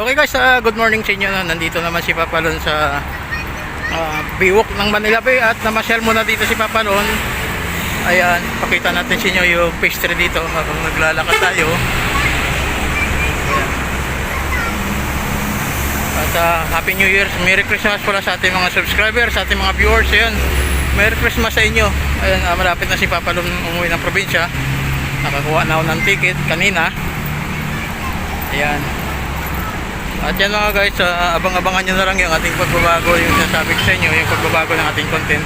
Okay guys, ah, good morning sa inyo. No? Nandito naman si Papalon sa uh, Biwok ng Manila Bay at namasyal muna dito si Papalon. Ayan, pakita natin sa inyo yung pastry dito habang naglalakad tayo. Ayan. At ah, Happy New Year, Merry Christmas pala sa ating mga subscribers, sa ating mga viewers. Ayan, Merry Christmas sa inyo. Ayan, ah, malapit na si Papalon umuwi ng probinsya. Nakakuha na ako ng ticket kanina. Ayan. At yan mga guys, ah, abang-abangan nyo na lang yung ating pagbabago, yung sinasabi ko sa inyo, yung pagbabago ng ating content.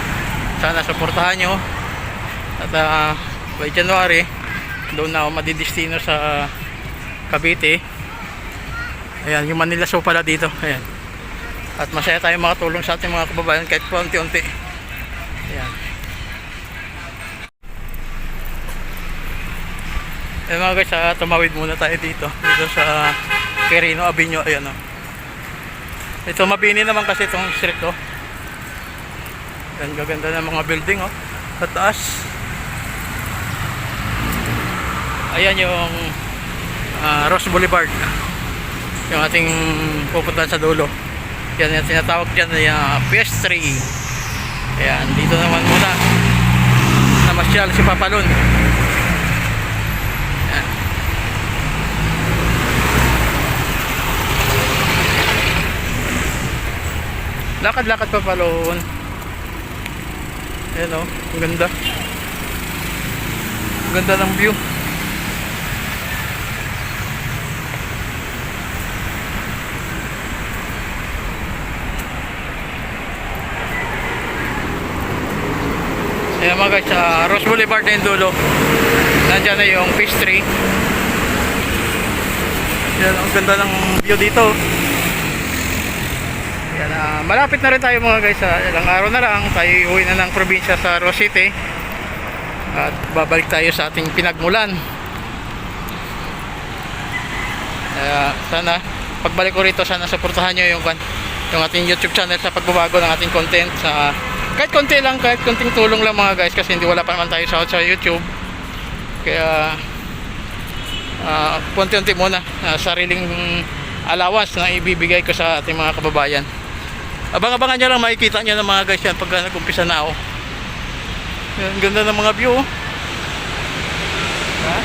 Sana suportahan nyo. At ah, by January, doon na ako madidistino sa Cavite. Ayan, yung Manila Show pala dito. Ayan. At masaya tayong makatulong sa ating mga kababayan kahit pa unti-unti. Ayan. Ayan mga guys, ah, tumawid muna tayo dito. Dito sa Quirino Avenue. Ayan o. Ito mabini naman kasi itong street oh. Ayan, gaganda ng mga building oh. Sa taas. Ayan yung ah, Ross Boulevard. Yung ating pupuntahan sa dulo. Yan yung tinatawag dyan na yung PS3. Ayan, dito naman muna. Namasyal si Papalon. Lakad-lakad pa palon. Ayan o, ang ganda. Ang ganda ng view. Ayan mga guys, sa Rose Boulevard na yung dulo. Nandyan na yung fish tree. Yan, ang ganda ng view dito. Yan, ah, malapit na rin tayo mga guys. sa ilang araw na lang, tayo uwi na ng probinsya sa Rose City. At babalik tayo sa ating pinagmulan. Kaya sana, pagbalik ko rito, sana suportahan nyo yung, yung ating YouTube channel sa pagbabago ng ating content. Sa, kahit konti lang, kahit konting tulong lang mga guys, kasi hindi wala pa naman tayo sa, sa YouTube. Kaya, ah, konti-unti muna, ah, sariling allowance na ibibigay ko sa ating mga kababayan. Abang-abangan nyo lang, makikita nyo ng mga guys yan pag nag-umpisa na ako. Yan, ganda ng mga view. oh. Ha?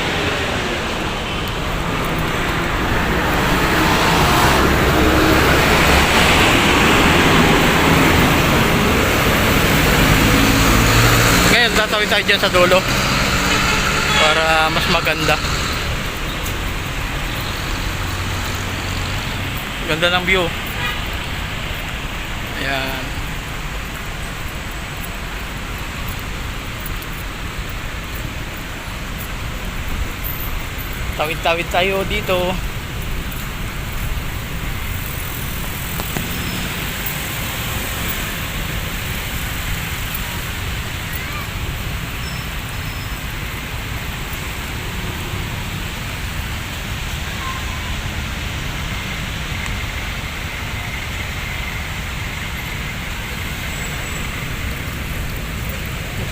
Ngayon, tatawid tayo dyan sa dulo para mas maganda. Ganda ng view. Ayan. Tawid-tawid tayo dito.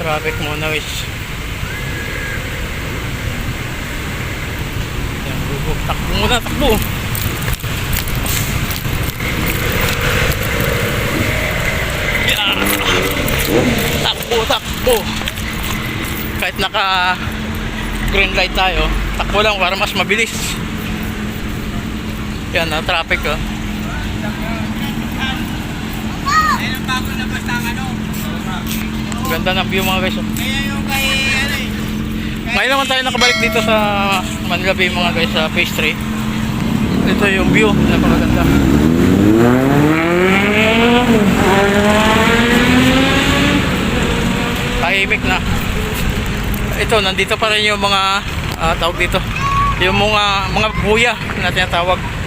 Traffic muna. Yan, bubuk. Takbo muna, takbo. Yan. Takbo, takbo. Kahit naka green light tayo, takbo lang para mas mabilis. Yan, na traffic oh. Ayun ang na basta ano. Ganda ng view mga guys. Kaya yung kay ano eh. Ngayon naman tayo nakabalik dito sa Manila Bay mga guys sa phase 3. Ito yung view, napakaganda. Tahimik na. Ito, nandito pa rin yung mga ah, tawag dito. Yung mga mga buya na tinatawag.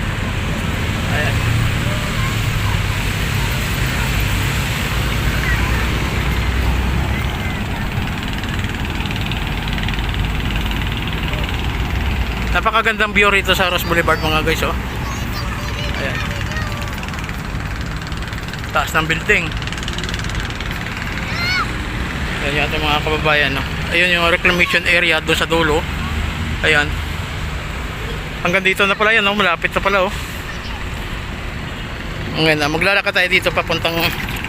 Napakagandang view rito sa Ross Boulevard mga guys oh. Ayan. Taas ng building. Ayan yung mga kababayan no. Ayun yung reclamation area doon sa dulo. Ayan. Hanggang dito na pala yan no, malapit na pala oh. Ngayon maglalakad tayo dito papuntang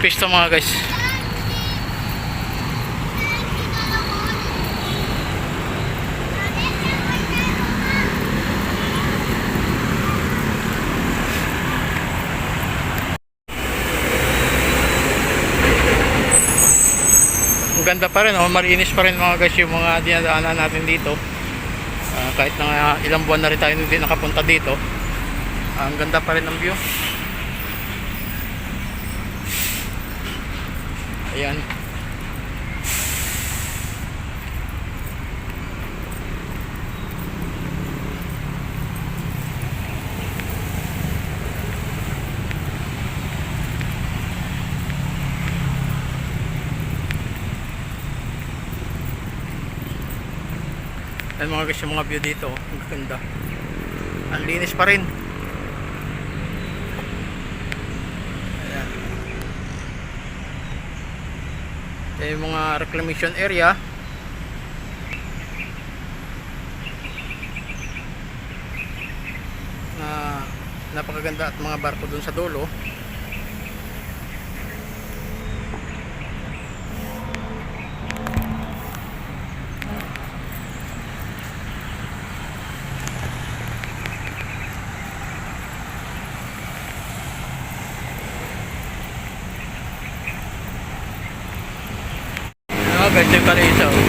pisto mga guys. Ang ganda pa rin, oh, marinis pa rin mga guys yung mga dinadaanan natin dito. Ah, kahit na ilang buwan na rin tayo hindi nakapunta dito. Ah, ang ganda pa rin ng view. Ayan. Ayan mga guys yung mga view dito. Ang ganda. Ang linis pa rin. Ayan. Ayan yung mga reclamation area. Na napakaganda at mga barko dun sa dulo. Ah, ganda yung kalisa. oh.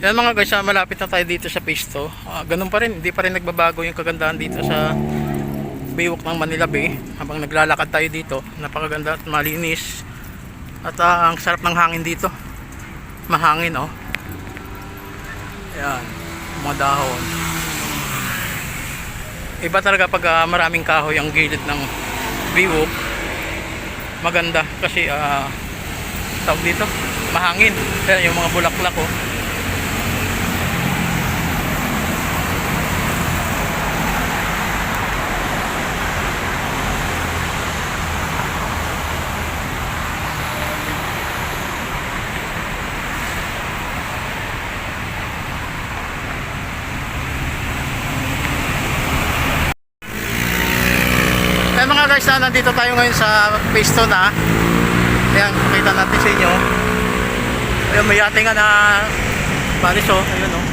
Yan mga guys, ah, malapit na tayo dito sa phase 2. Ah, ganun pa rin, hindi pa rin nagbabago yung kagandahan dito sa Baywalk ng Manila Bay. Habang naglalakad tayo dito, napakaganda at malinis. At ah, ang sarap ng hangin dito. Mahangin oh. Ayan, mga dahon. Iba talaga pag ah, maraming kahoy ang gilid ng Baywalk. Maganda kasi ah tawag dito, mahangin. Yung mga bulaklak oh. Kaya mga guys, na nandito tayo ngayon sa 2 na. Ayan, pakita natin sa inyo. Ayan, may yate nga na Paris oh. Ayun oh.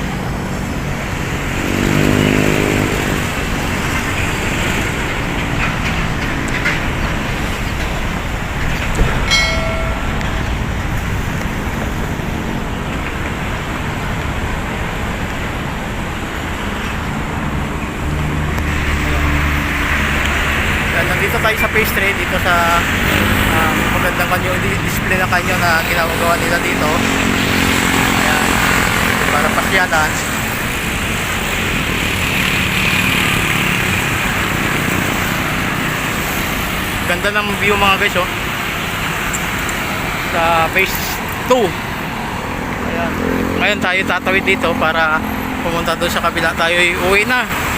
Ayan, phase 3 dito sa um, magandang kanyo di- display na kanyo na ginagawa nila dito. Ayan. Para pasyalan. Ganda ng view mga guys oh. Sa phase 2. Ayan. Ngayon tayo tatawid dito para pumunta doon sa kabila. Tayo uwi na.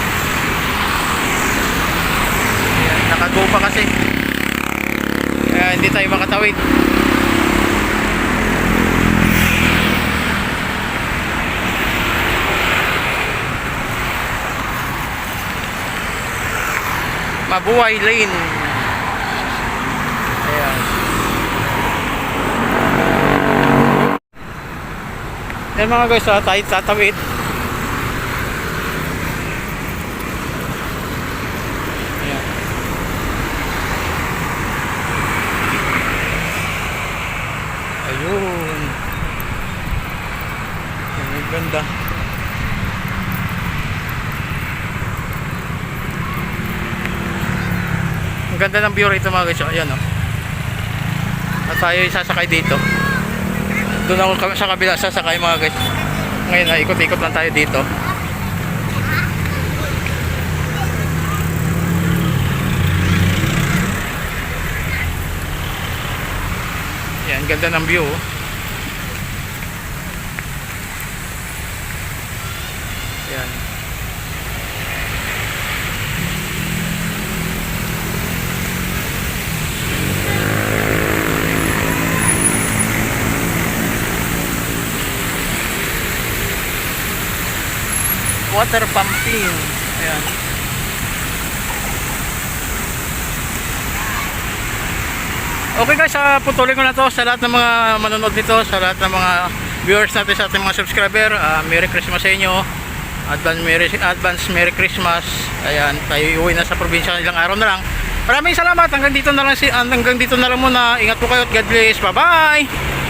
Ayan, nakago pa kasi. Kaya hindi tayo makatawid. Mabuhay Lane. Ayan. Yan mga guys, ah, tayo tatawid. Ayan. Ayun. Ang ganda. Ang ganda ng view rito mga guys. oh. Ayan oh. At tayo ay sasakay dito. Doon ako sa kabila sasakay mga guys. Ngayon ay ikot-ikot lang tayo dito. Yan, ganda ng view. oh. Yan. Water pumping. Ayan. Okay guys, uh, putulin ko na to sa lahat ng mga manonood nito, sa lahat ng mga viewers natin sa ating mga subscriber. Ah, Merry Christmas sa inyo. Advance Merry, advance Merry Christmas. Ayan, tayo uwi na sa probinsya ilang araw na lang. Maraming salamat. Hanggang dito na lang si hanggang dito na lang muna. Ingat po kayo God bless. Bye-bye.